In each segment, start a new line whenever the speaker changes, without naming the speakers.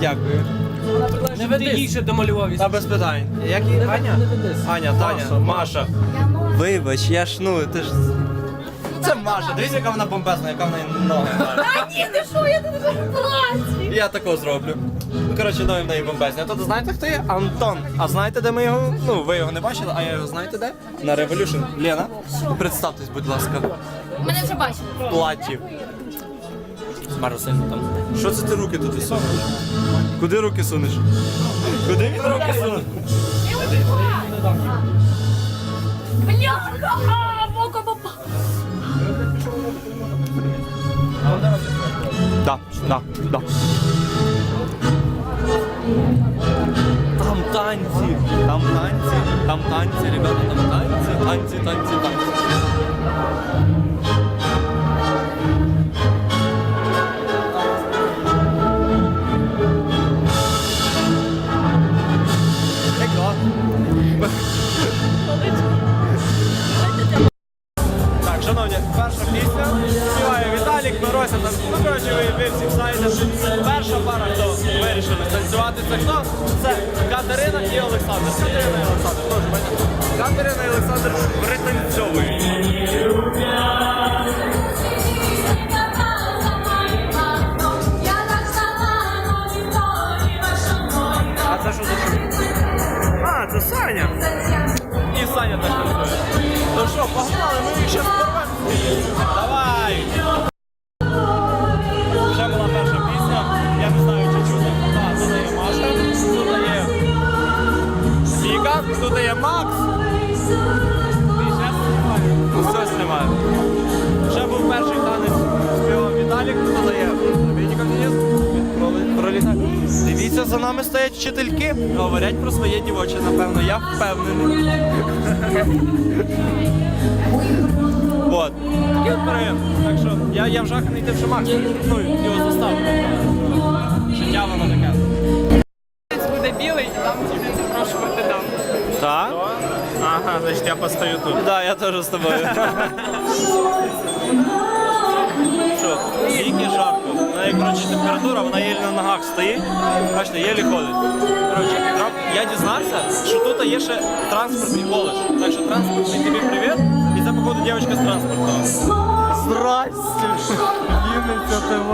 Дякую.
Не веди. Їй ще домалював.
Та без питань. Як її? Аня? Аня, Таня, Маша. Вибач, я ж ну, ти ж. Це Маша, дивіться, яка вона бомбезна, яка в неї ноги.
А ні, ти що, я тут вже в класі.
Я такого зроблю. Ну, коротше, ноги в неї бомбезні. А то знаєте, хто є? Антон. А знаєте, де ми його? Ну, ви його не бачили, а я його знаєте де? На Revolution. Лена, представтесь, будь ласка.
Мене вже бачили.
В платі. Мару там. Що це ти руки туди сунеш? Куди руки сунеш? Куди він руки суне?
Бляха! Бока попа.
Да, да, да. Там танці, там танці, там танці, ребята, там танці, танці, танці, танці. Ще був перший танець Віталік, тут є Пролітає. Дивіться, за нами стоять вчительки, говорять про своє дівоче, напевно, я впевнений. Вот. Такий от переєм. Так що я, я вжаханий тим, що Макс ну, його заставив. Життя воно таке.
буде білий, і там Ага, значит, я постою тут.
Да, я тоже з тобою. Що, жарко. В неї, коротше, температура, вона єлі на ногах стоїть. Бачите, єлі ходить. Коротше, я дізнався, що тут є ще транспортний коледж. Так що транспортний тобі привіт. І це, походу, дівчинка з транспортного. Здрасте! Вінниця ТВ.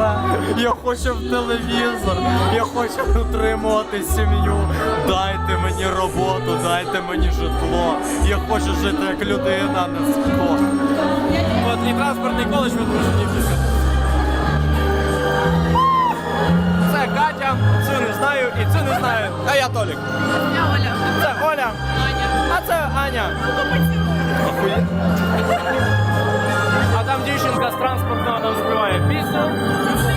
Я хочу в телевізор. Я хочу утримувати сім'ю. Дайте мені роботу, дайте мені житло. Я хочу жити як людина, а не схто. От і транспортний коледж ми дуже дівчинка. Транспортного нам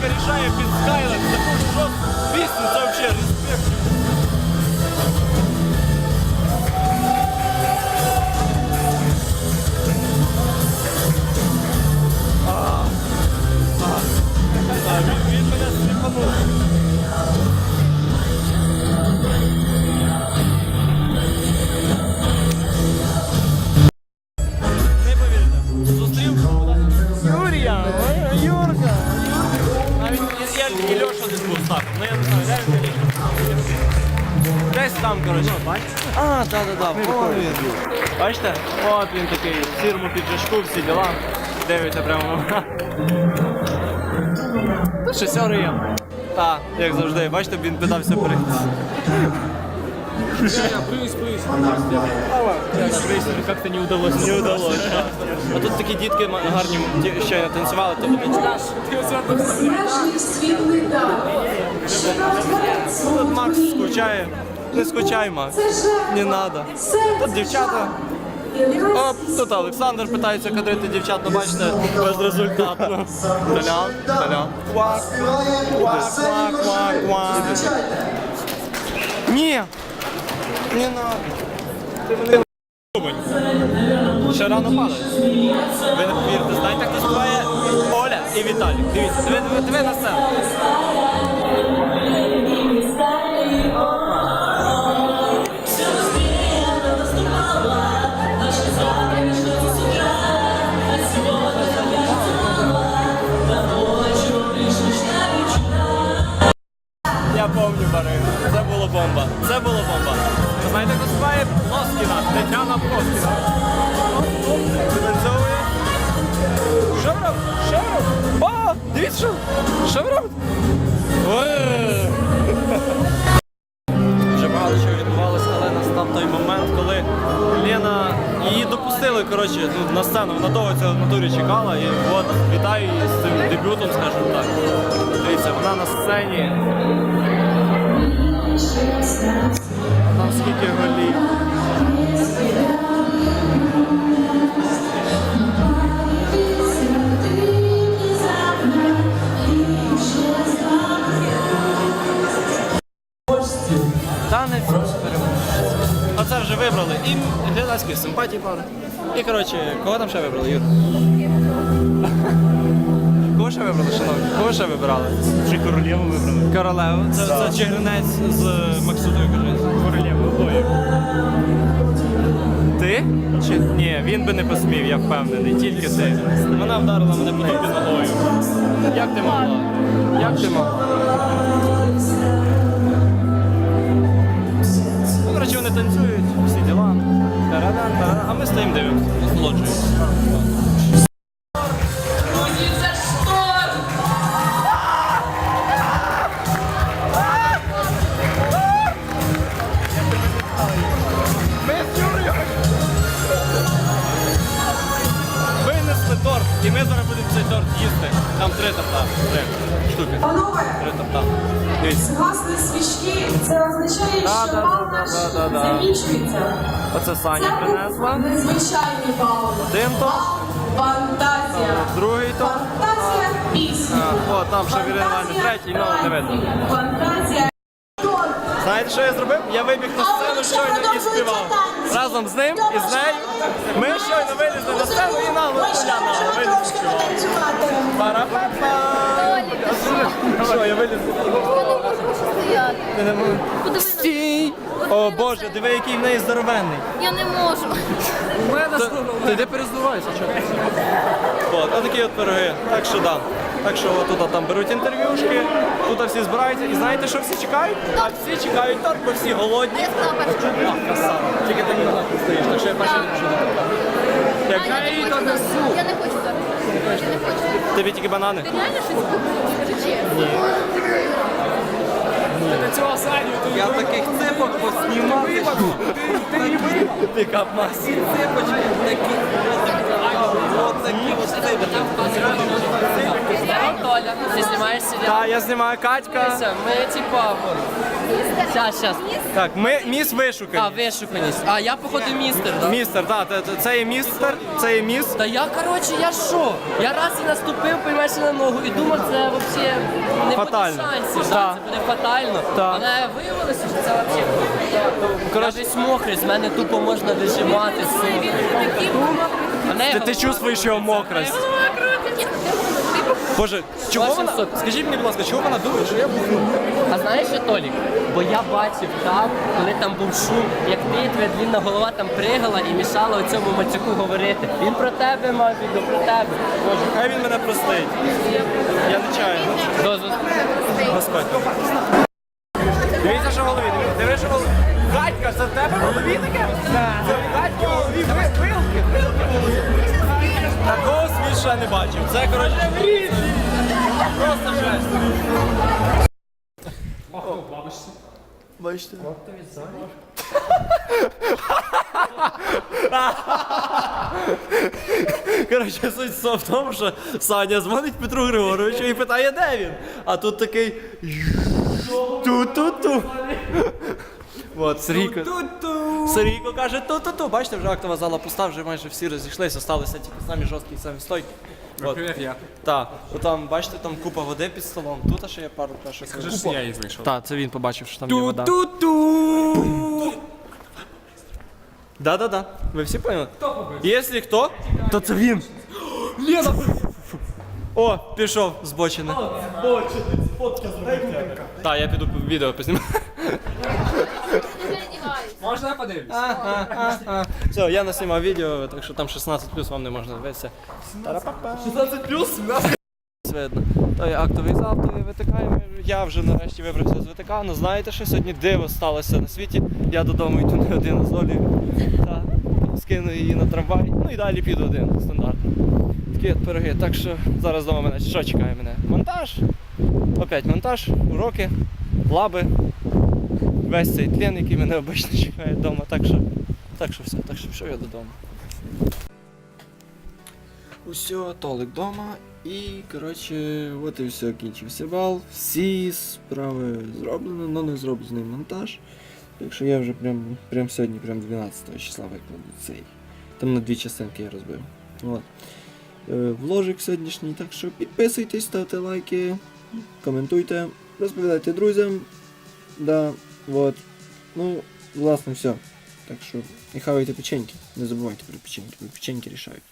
коротше, без рішає під Скайлет. Таку жорстку так, так, так. він. Бачите? От він такий, в сірому піджачку, всі діла. Дивиться прямо. Тут ще сьори є. Так, як завжди. Бачите, він питався прийти.
Плюс, плюс. Как-то не удалось.
Не вдалося. А тут такі дітки гарні ще танцювали, то вони Тут Макс скучає. Не скучай, Макс. Не надо. Тут дівчата. Оп, тут Олександр питається кадрити дівчат, ну бачите, безрезультатно. Талян, талян. Квак, квак, квак, квак, квак. Ні! Не надо. Ти мене. Ще рано падає. Ви не повірите, знаєте, хто співає Оля і Віталік. Дивіться, диви, диви на сцену. Це було бомба. Ви знаєте, хто співає Плоскіна? Тетяна Плоскіна. Танцьовує. Що ви робите? Що ви робите? О, дивіться, що. Що ви робите? Вже багато чого відбувалося, але настав той момент, коли Лена її допустили коротше, ну, на сцену. Вона довго цього в натурі чекала і от вітаю її з цим дебютом, скажімо так. Дивіться, вона на сцені. Там скільки голів. Танець переможець. Оце вже вибрали. І глядацькі симпатії пари. І коротше, кого там ще вибрали, Юр? Ще вибрали, шановні? Кого ще вибирали?
Чи королеву вибрали?
Королеву. Це, це чигринець з Максутою, кажуть.
Королеву Лою.
Ти? Чи ні, він би не посмів, я впевнений, тільки ти. Вона вдарила мене по тобі ногою. Як ти могла? Як ти могла? Ну, коротше, вони танцюють, всі діла. А ми стоїмо дивимося, насолоджуємося.
Згасли свічки, це означає,
Да,
що
да,
бал
да,
наш
да, да,
закінчується.
Оце Саня
це
принесла.
незвичайний бал.
Один то.
Фантазія.
другий то.
Фантазія пісні.
О, там ще Вірина Іванівна третій, ну не видно.
Фантазія.
Знаєте, що я зробив? Я вибіг на сцену щойно і співав. Разом з ним і з нею. Ми щойно вилізли на сцену і нам співати.
потанцювати.
Пара-па-па. Що, я виліз? Ти не можеш? Стій! О Боже, диви, який в неї здоровенний.
Я не можу.
Ти де перездувайся, чого? От, а такі от пироги. Так що да. Так що от тут там беруть інтерв'юшки, тут всі збираються. І знаєте, що всі чекають? А всі чекають торт, бо всі голодні.
Я
красава. Тільки ти не стоїш, так що я перший не
я не хочу. Не зараз. Не.
Тобі тільки банани.
Ти реально щось купив? Скажи чесно.
Я таких ципок поснімав. Пікап масі. Ципочки такі. От такі от ципки.
Толя, ти знімаєш серіал?
Так, я знімаю Катька.
Ми типа. Щас, щас.
Так, ми міс
А, вишуканість. А я походу містер, да?
Містер, так, це є містер, це є міс.
Та я, коротше, я що? Я раз і наступив, поймаєш на ногу і думав, це взагалі не
Фатально.
буде шансів,
Да.
да. це буде фатально.
Да.
Але виявилося, що це взагалі.
Коротше-
Я весь мокрий, з мене тупо можна вижимати. сука. Мене
Ти, ти чувствуєш його мокрость. Боже, чого вона? Скажіть мені, будь ласка, чого вона думає, що я бухну?
А знаєш що, Толік? Бо я бачив там, коли там був шум, як ти, твоя длінна голова там пригала і мішала цьому мацюку говорити. Він про тебе мав відео, про тебе.
Боже, хай він мене простить. Я не чаю.
До зустрічі.
Господь. Дивіться, що в голові. дивіться, що в голові. Катька, це в тебе в голові таке? Це ще не бачив. Це, коротше, Просто жесть. Бачите? Коротше, суть все в тому, що Саня дзвонить Петру Григоровичу і питає, де він. А тут такий. Ту-ту-ту. От, Сергійко. Сергійко каже ту-ту-ту. Бачите, вже актова зала пуста, вже майже всі розійшлися, залишилися тільки самі жорсткі, самі стойкі. От. Так, там, бачите, там купа води під столом. Тут ще є пару пляшок.
Скажи, що я її знайшов.
Так, це він побачив, що там є вода. Да-да-да. Ви всі поняли? Якщо хто, то це він. Лена! О, пішов збочений. Збочений, фотки зробив. Так, я піду відео познімаю.
Подивлюсь?
Все, я наснімав відео, так що там 16 плюс вам не можна дивитися. 16 плюс? Видно. То є актовий зал, то є Я вже нарешті вибрався з ВТК. Ну знаєте, що сьогодні диво сталося на світі. Я додому йду не один з Олею. Та, скину її на трамвай. Ну і далі піду один, стандартно. Такі от пироги. Так що зараз вдома мене що чекає мене? Монтаж. Опять монтаж, уроки, лаби. Весь цей тлен, який мене обично чекає вдома. Так що, так що все, так що пішов я додому. Усьо, Толик вдома. І, коротше, от і все, кінчився бал. Всі справи зроблено, але не зроблений монтаж. Так що я вже прям, прям сьогодні, прям 12 числа викладу цей. Там на дві частинки я розбив. От. Е, Вложик сьогоднішній, так що підписуйтесь, ставте лайки, коментуйте, розповідайте друзям. Да, от. Ну, власне, все. Так що і хавайте печеньки. Не забувайте про печеньки, печеньки рішають.